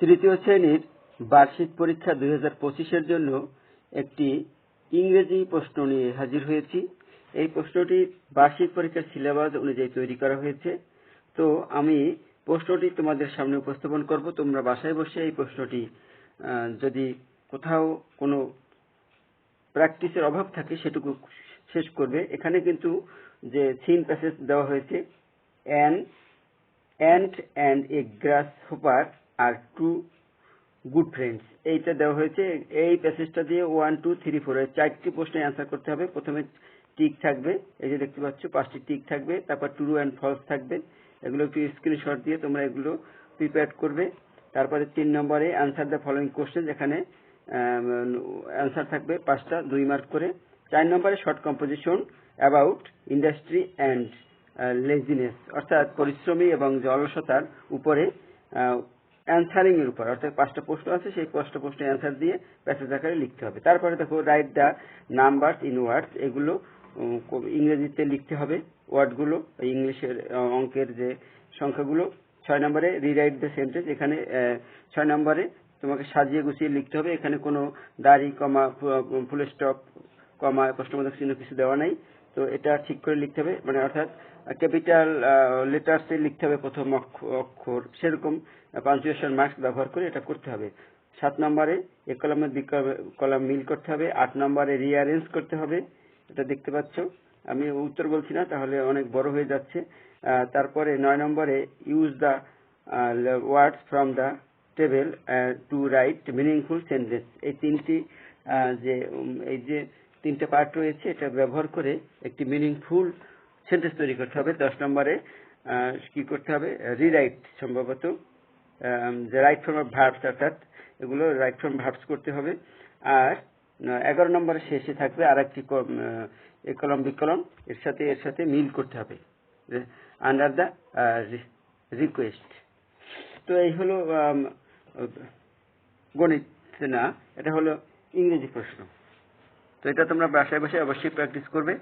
তৃতীয় শ্রেণির বার্ষিক পরীক্ষা দুই পঁচিশের জন্য একটি ইংরেজি প্রশ্ন নিয়ে হাজির হয়েছি। এই প্রশ্নটি বার্ষিক পরীক্ষার সিলেবাস অনুযায়ী তৈরি করা হয়েছে। তো আমি প্রশ্নটি তোমাদের সামনে উপস্থাপন করব। তোমরা বাসায় বসে এই প্রশ্নটি যদি কোথাও কোনো প্র্যাকটিসের অভাব থাকে সেটুকু শেষ করবে। এখানে কিন্তু যে থিন প্যাসেজ দেওয়া হয়েছে, an, ant and a grasshopper R two good friends এইটা দেওয়া হয়েছে। এই প্যাসেজটা দিয়ে ওয়ান টু থ্রি ফোর চারটি প্রশ্নে অ্যান্সার করতে হবে। প্রথমে টিক থাকবে। এই যে দেখতে পাচ্ছ, পাঁচটি টিক থাকবে। তারপর ট্রু অ্যান্ড ফলস থাকবে। এগুলো একটু স্ক্রিনশট দিয়ে তোমরা এগুলো প্রিপেয়ার করবে। তারপরে তিন নম্বরে অ্যান্সার দ্য ফলোইং কোশ্চেন যেখানে অ্যান্সার থাকবে পাঁচটা, দুই মার্ক করে। চার নম্বরে short composition about industry and laziness অর্থাৎ পরিশ্রমী এবং জলসতার উপরে অ্যান্সারিং এর উপর, অর্থাৎ পাঁচটা প্রশ্ন আছে, সেই পাঁচটা প্রশ্নের অ্যান্সার দিয়ে প্যাসেজ আকারে লিখতে হবে। তারপরে দেখো write the numbers in words এগুলো ইংরেজিতে লিখতে হবে ওয়ার্ডগুলো ইংলিশের অঙ্কের যে সংখ্যাগুলো। ছয় নম্বরে রিরাইট দ্য সেন্টেন্স এখানে ছয় নম্বরে তোমাকে সাজিয়ে গুছিয়ে লিখতে হবে। এখানে কোনো দাড়ি, কমা ফুল স্টপ কমা, প্রশ্নবোধক চিহ্ন কিছু দেওয়া নাই। তো এটা ঠিক করে লিখতে হবে। মানে অর্থাৎ ক্যাপিটাল লেটার্সে লিখতে হবে প্রথম অক্ষ- অক্ষর। সেরকম পাঞ্চুয়েশন মার্কস ব্যবহার করে এটা করতে হবে। সাত নম্বরে এ কলামের কলাম মিল করতে হবে। আট নম্বরে রিঅ্যারেঞ্জ করতে হবে। এটা দেখতে পাচ্ছ। আমি উত্তর বলছি না, তাহলে অনেক বড় হয়ে যাচ্ছে। তারপরে নয় নম্বরে use the words from the table to write meaningful sentence এই তিনটি যে এই যে তিনটে পার্ট রয়েছে, এটা ব্যবহার করে একটি মিনিংফুল সেন্টেন্স তৈরি করতে হবে। দশ নম্বরে কি করতে হবে? রিরাইট সম্ভবত যে রাইট ফর্ম অফ ভার্বস অর্থাৎ এগুলো রাইট ফর্ম ভার্বস করতে হবে। আর এগারো নম্বরের শেষে থাকবে আর একটি কলম, বি কলম, এর সাথে এর সাথে মিল করতে হবে আন্ডার দ্য রিকোয়েস্ট তো এই হলো গণিত না, এটা হলো ইংরেজি প্রশ্ন। তো এটা তোমরা বাসায় বসে অবশ্যই প্র্যাকটিস করবে।